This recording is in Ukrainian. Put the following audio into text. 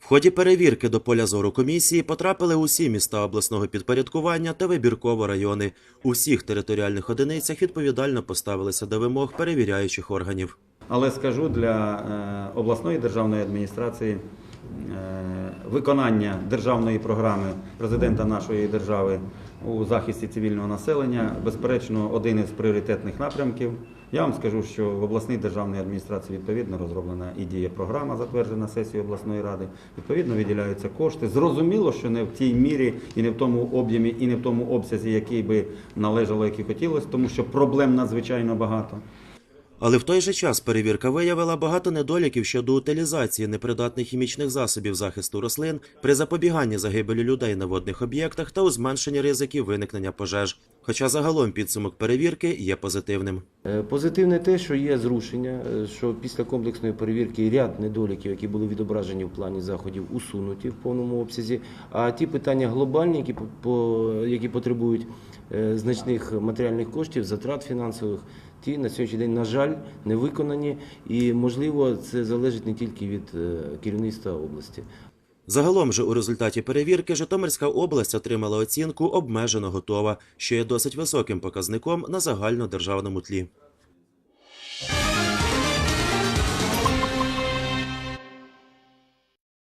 В ході перевірки до поля зору комісії потрапили усі міста обласного підпорядкування та вибірково райони. У всіх територіальних одиницях відповідально поставилися до вимог перевіряючих органів. Але скажу для е, обласної державної адміністрації е, виконання державної програми президента нашої держави у захисті цивільного населення, безперечно, один із пріоритетних напрямків. Я вам скажу, що в обласній державній адміністрації відповідно розроблена і діє програма, затверджена сесією обласної ради. Відповідно виділяються кошти. Зрозуміло, що не в тій мірі і не в тому об'ємі, і не в тому обсязі, який би належало, який хотілося, тому що проблем надзвичайно багато. Але в той же час перевірка виявила багато недоліків щодо утилізації непридатних хімічних засобів захисту рослин при запобіганні загибелі людей на водних об'єктах та у зменшенні ризиків виникнення пожеж. Хоча загалом підсумок перевірки є позитивним. Е, Позитивне те, що є зрушення, е, що після комплексної перевірки ряд недоліків, які були відображені в плані заходів, усунуті в повному обсязі. А ті питання глобальні, які по- які потребують е, значних матеріальних коштів, затрат фінансових, ті на сьогоднішній день, на жаль, не виконані. І можливо, це залежить не тільки від керівництва області. Загалом же у результаті перевірки Житомирська область отримала оцінку обмежено готова, що є досить високим показником на загальнодержавному тлі.